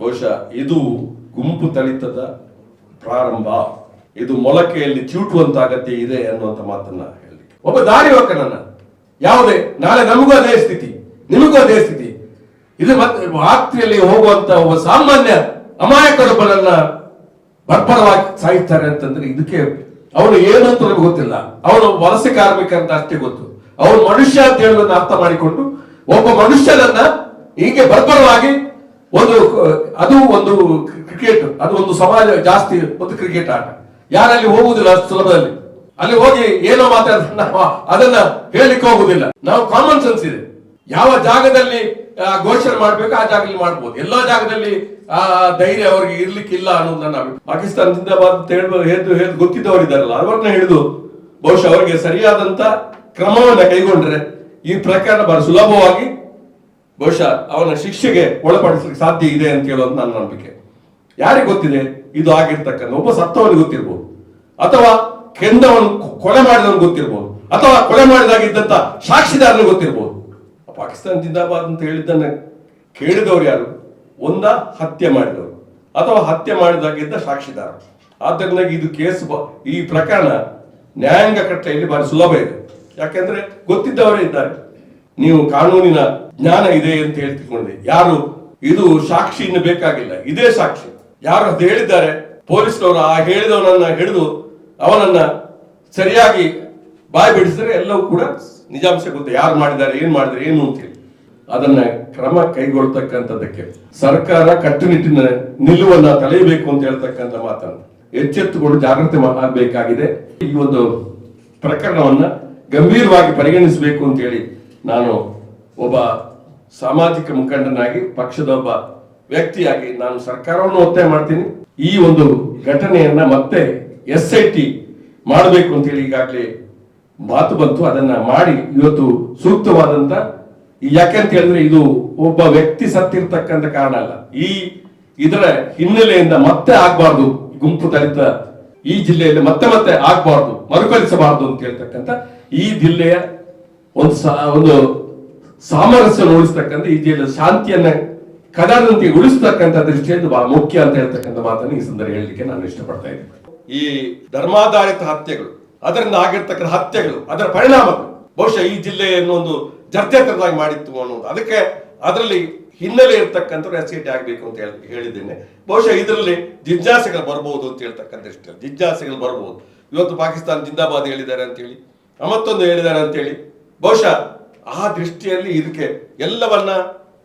ಬಹುಶಃ ಇದು ಗುಂಪು ತಳಿತದ ಪ್ರಾರಂಭ, ಇದು ಮೊಳಕೆಯಲ್ಲಿ ಚೂಟುವಂತ ಅಗತ್ಯ ಇದೆ ಅನ್ನುವಂತ ಮಾತನ್ನ ಹೇಳಲಿಕ್ಕೆ. ಒಬ್ಬ ದಾರಿ ನನ್ನ ಯಾವುದೇ, ನಾಳೆ ನಮಗೂ ಅದೇ ಸ್ಥಿತಿ, ನಿಮಗೂ ಅದೇ ಸ್ಥಿತಿ. ಇದು ಮತ್ತೆ ರಾತ್ರಿಯಲ್ಲಿ ಹೋಗುವಂತ ಒಬ್ಬ ಸಾಮಾನ್ಯ ಅಮಾಯಕರೊಬ್ಬನನ್ನ ಬರ್ಬರವಾಗಿ ಸಾಯ್ತಾರೆ ಅಂತಂದ್ರೆ ಇದಕ್ಕೆ ಅವನು ಏನು ಅಂತ ನಮ್ಗೆ ಗೊತ್ತಿಲ್ಲ. ಅವನು ವಲಸೆ ಕಾರ್ಮಿಕ ಅಂತ ಅಷ್ಟೇ ಗೊತ್ತು. ಅವನು ಮನುಷ್ಯ ಅಂತ ಹೇಳೋದನ್ನ ಅರ್ಥ ಮಾಡಿಕೊಂಡು ಒಬ್ಬ ಮನುಷ್ಯನನ್ನ ಹೀಗೆ ಬರ್ಬರವಾಗಿ ಒಂದು, ಅದು ಒಂದು ಕ್ರಿಕೆಟ್ ಅದು ಒಂದು ಸಮಾಜ ಜಾಸ್ತಿ ಮತ್ತು ಕ್ರಿಕೆಟ್ ಆಟ. ಯಾರಲ್ಲಿ ಹೋಗುವುದಿಲ್ಲ ಅಷ್ಟು ಸುಲಭದಲ್ಲಿ. ಅಲ್ಲಿ ಹೋಗಿ ಏನೋ ಮಾತಾಡ್ತಾರೆ ನಾವು ಅದನ್ನ ಹೇಳಲಿಕ್ಕೆ ಹೋಗುದಿಲ್ಲ ನಾವು ಕಾಮನ್ ಸೆನ್ಸ್ ಇದೆ. ಯಾವ ಜಾಗದಲ್ಲಿ ಘೋಷಣೆ ಮಾಡ್ಬೇಕು, ಆ ಜಾಗದಲ್ಲಿ ಮಾಡ್ಬೋದು. ಎಲ್ಲಾ ಜಾಗದಲ್ಲಿ, ಆ, ಧೈರ್ಯ ಅವರಿಗೆ ಇರ್ಲಿಕ್ಕಿಲ್ಲ ಅನ್ನೋದು ನನ್ನ ಪಾಕಿಸ್ತಾನದಿಂದ ಪಾಕಿಸ್ತಾನ ಜಿಂದಾಬಾದ್ ಅಂತ ಹೇಳುವ ಹೇಳು ಹೇಳು ಗೊತ್ತಿದ್ದವರು ಇದ್ದಾರಲ್ಲ ಅವರನ್ನ ಹಿಡಿದು ಬಹುಶಃ ಅವರಿಗೆ ಸರಿಯಾದಂತ ಕ್ರಮವನ್ನ ಕೈಗೊಂಡ್ರೆ ಈ ಪ್ರಕರಣ ಬಹಳ ಸುಲಭವಾಗಿ ಬಹುಶಃ ಅವನ ಶಿಕ್ಷೆಗೆ ಒಳಪಡಿಸಲಿಕ್ಕೆ ಸಾಧ್ಯ ಇದೆ ಅಂತ ಹೇಳೋದು ನನ್ನ ನಂಬಿಕೆ. ಯಾರಿಗೆ ಗೊತ್ತಿದೆ? ಇದು ಆಗಿರ್ತಕ್ಕಂಥ ಒಬ್ಬ ಸತ್ತವನಿಗೆ ಗೊತ್ತಿರ್ಬೋದು. ಅಥವಾ ಕೆಂದವನು ಕೊಲೆ ಮಾಡಿದವನು ಗೊತ್ತಿರ್ಬೋದು. ಅಥವಾ ಕೊಲೆ ಮಾಡಿದಾಗಿದ್ದಂತ ಸಾಕ್ಷಿದಾರನಿಗೆ ಗೊತ್ತಿರ್ಬೋದು. ಪಾಕಿಸ್ತಾನ ಜಿಂದಾಬಾದ್ ಅಂತ ಹೇಳಿದ್ದನ್ನ ಕೇಳಿದವರು ಯಾರು? ಒಂದ ಹತ್ಯೆ ಮಾಡಿದವರು. ಅಥವಾ ಹತ್ಯೆ ಮಾಡಿದಾಗಿದ್ದ ಸಾಕ್ಷಿದಾರ. ಆದ್ದರಿಂದ ಇದು ಕೇಸ್ ಈ ಪ್ರಕರಣ ನ್ಯಾಯಾಂಗ ಕಟ್ಟೆಯಲ್ಲಿ ಬಹಳ ಸುಲಭ ಇದೆ. ಯಾಕೆಂದ್ರೆ ಗೊತ್ತಿದ್ದವರೇ ಇದ್ದಾರೆ. ನೀವು ಕಾನೂನಿನ ಜ್ಞಾನ ಇದೆ ಅಂತ ಹೇಳಿ ತಿಳ್ಕೊಂಡಿದೆ ಯಾರು? ಇದು ಸಾಕ್ಷಿ ಇನ್ನು ಬೇಕಾಗಿಲ್ಲ. ಇದೇ ಸಾಕ್ಷಿ. ಯಾರು ಅದು ಹೇಳಿದ್ದಾರೆ? ಪೊಲೀಸ್ನವರು ಆ ಹೇಳಿದವನನ್ನ ಹಿಡಿದು ಅವನನ್ನ ಸರಿಯಾಗಿ ಬಾಯಿ ಬಿಡಿಸಿದ್ರೆ ಎಲ್ಲವೂ ಕೂಡ ನಿಜಾಂಶ ಗೊತ್ತೆ. ಯಾರು ಮಾಡಿದ್ದಾರೆ, ಏನ್ ಮಾಡಿದ್ರೆ ಏನು ಅಂತ ಹೇಳಿ. ಅದನ್ನ ಕ್ರಮ ಕೈಗೊಳ್ತಕ್ಕಂಥದ್ದಕ್ಕೆ ಸರ್ಕಾರ ಕಟ್ಟುನಿಟ್ಟಿನ ನಿಲುವನ್ನ ತಳೆಯಬೇಕು ಅಂತ ಹೇಳ್ತಕ್ಕಂಥ ಮಾತನ್ನು ಎಚ್ಚೆತ್ತುಕೊಂಡು ಜಾಗ್ರತೆ ಆಗಬೇಕಾಗಿದೆ. ಈ ಒಂದು ಪ್ರಕರಣವನ್ನ ಗಂಭೀರವಾಗಿ ಪರಿಗಣಿಸಬೇಕು ಅಂತ ಹೇಳಿ ನಾನು ಒಬ್ಬ ಸಾಮಾಜಿಕ ಮುಖಂಡನಾಗಿ, ಪಕ್ಷದ ಒಬ್ಬ ವ್ಯಕ್ತಿಯಾಗಿ ನಾನು ಸರ್ಕಾರವನ್ನು ಒತ್ತಾಯ ಮಾಡ್ತೀನಿ. ಈ ಒಂದು ಘಟನೆಯನ್ನ ಮತ್ತೆ ಎಸ್ ಐ ಟಿ ಮಾಡಬೇಕು ಅಂತ ಹೇಳಿ ಈಗಾಗಲೇ ಮಾತು ಬಂತು. ಅದನ್ನ ಮಾಡಿ ಇವತ್ತು ಸೂಕ್ತವಾದಂತ ಯಾಕೆಂತ ಹೇಳಿದ್ರೆ ಇದು ಒಬ್ಬ ವ್ಯಕ್ತಿ ಸತ್ತಿರ್ತಕ್ಕಂಥ ಕಾರಣ ಅಲ್ಲ. ಈ ಇದರ ಹಿನ್ನೆಲೆಯಿಂದ ಮತ್ತೆ ಆಗ್ಬಾರ್ದು. ಗುಂಪು ದಲಿತ ಈ ಜಿಲ್ಲೆಯಲ್ಲಿ ಮತ್ತೆ ಮತ್ತೆ ಆಗ್ಬಾರ್ದು, ಮರುಕಳಿಸಬಾರ್ದು ಅಂತ ಹೇಳ್ತಕ್ಕಂಥ ಈ ಜಿಲ್ಲೆಯ ಒಂದು ಒಂದು ಸಾಮರಸ್ಯ ಉಳಿಸ್ತಕ್ಕಂಥ ಈ ಶಾಂತಿಯನ್ನ ಕದಾದಂತೆ ಉಳಿಸ್ತಕ್ಕಂಥ ದೃಷ್ಟಿಯಿಂದ ಬಹಳ ಮುಖ್ಯ ಅಂತ ಹೇಳ್ತಕ್ಕಂಥ ಮಾತನ್ನು ಈ ಸಂದರ್ಭ ಹೇಳಲಿಕ್ಕೆ ನಾನು ಇಷ್ಟಪಡ್ತಾ ಇದ್ದೇನೆ. ಈ ಧರ್ಮಾಧಾರಿತ ಹತ್ಯೆಗಳು, ಅದರಿಂದ ಆಗಿರ್ತಕ್ಕಂಥ ಹತ್ಯೆಗಳು, ಅದರ ಪರಿಣಾಮಗಳು, ಬಹುಶಃ ಈ ಜಿಲ್ಲೆಯನ್ನು ಒಂದು ಜರ್ಜರಿತವಾಗಿ ಮಾಡಿತ್ತು ಅನ್ನೋದು. ಅದಕ್ಕೆ ಅದರಲ್ಲಿ ಹಿನ್ನೆಲೆ ಇರ್ತಕ್ಕಂಥವ್ರು ಎಸ್ ಆಗಬೇಕು ಅಂತ ಹೇಳಿ, ಹೇಳಿದ್ದೇನೆ. ಬಹುಶಃ ಇದರಲ್ಲಿ ಜಿಜ್ಞಾಸೆಗಳು ಬರ್ಬೋದು ಅಂತ ಹೇಳ್ತಕ್ಕಂಥ ದೃಷ್ಟಿಯಲ್ಲಿ. ಜಿಜ್ಞಾಸೆಗಳು ಬರ್ಬೋದು. ಇವತ್ತು ಪಾಕಿಸ್ತಾನ ಜಿಂದಾಬಾದ್ ಹೇಳಿದ್ದಾರೆ ಅಂತೇಳಿ ಮತ್ತೊಂದು ಹೇಳಿದ್ದಾರೆ ಅಂತ ಹೇಳಿ ಬಹುಶಃ ಆ ದೃಷ್ಟಿಯಲ್ಲಿ ಇದಕ್ಕೆ ಎಲ್ಲವನ್ನ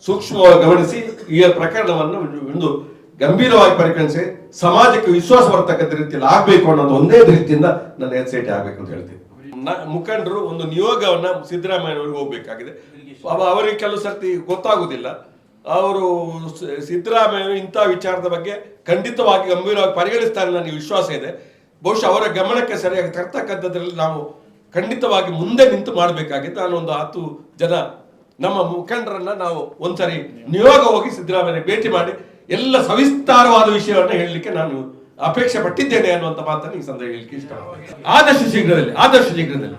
ಸೂಕ್ಷ್ಮವಾಗಿ ಗಮನಿಸಿ ಈ ಪ್ರಕರಣವನ್ನು ಒಂದು ಗಂಭೀರವಾಗಿ ಪರಿಗಣಿಸಿ ಸಮಾಜಕ್ಕೆ ವಿಶ್ವಾಸ ಬರ್ತಕ್ಕಂಥ ರೀತಿಯಲ್ಲಿ ಆಗ್ಬೇಕು ಅನ್ನೋದು ಒಂದೇ ದೃಷ್ಟಿಯಿಂದ ನನ್ನ ಟಿ ಆಗ್ಬೇಕು ಅಂತ ಹೇಳ್ತೀನಿ. ಮುಖಂಡರು ಒಂದು ನಿಯೋಗವನ್ನ ಸಿದ್ದರಾಮಯ್ಯ ಹೋಗ್ಬೇಕಾಗಿದೆ. ಅವ- ಅವರಿಗೆ ಕೆಲವು ಸರ್ತಿ ಗೊತ್ತಾಗುದಿಲ್ಲ. ಅವರು ಸಿದ್ದರಾಮಯ್ಯ ಇಂಥ ವಿಚಾರದ ಬಗ್ಗೆ ಖಂಡಿತವಾಗಿ ಗಂಭೀರವಾಗಿ ಪರಿಗಣಿಸ್ತಾರೆ ನನಗೆ ವಿಶ್ವಾಸ ಇದೆ. ಬಹುಶಃ ಅವರ ಗಮನಕ್ಕೆ ಸರಿಯಾಗಿ ತರ್ತಕ್ಕಂಥದ್ರಲ್ಲಿ ನಾವು ಖಂಡಿತವಾಗಿ ಮುಂದೆ ನಿಂತು ಮಾಡಬೇಕಾಗಿತ್ತು. ನಾನು ಒಂದು ಹತ್ತು ಜನ, ನಮ್ಮ ಮುಖಂಡರನ್ನ ನಾವು ಒಂದ್ಸರಿ ನಿಯೋಗ ಹೋಗಿ ಸಿದ್ದರಾಮಯ್ಯ ಭೇಟಿ ಮಾಡಿ ಎಲ್ಲ ಸವಿಸ್ತಾರವಾದ ವಿಷಯವನ್ನ ಹೇಳಲಿಕ್ಕೆ ನಾನು ಅಪೇಕ್ಷೆ ಪಟ್ಟಿದ್ದೇನೆ ಅನ್ನುವಂತ ಮಾತನ್ನು ಈ ಸಂದರ್ಭ ಹೇಳಲಿಕ್ಕೆ ಇಷ್ಟ ಆದಷ್ಟು ಶೀಘ್ರದಲ್ಲಿ ಆದಷ್ಟು ಶೀಘ್ರದಲ್ಲಿ.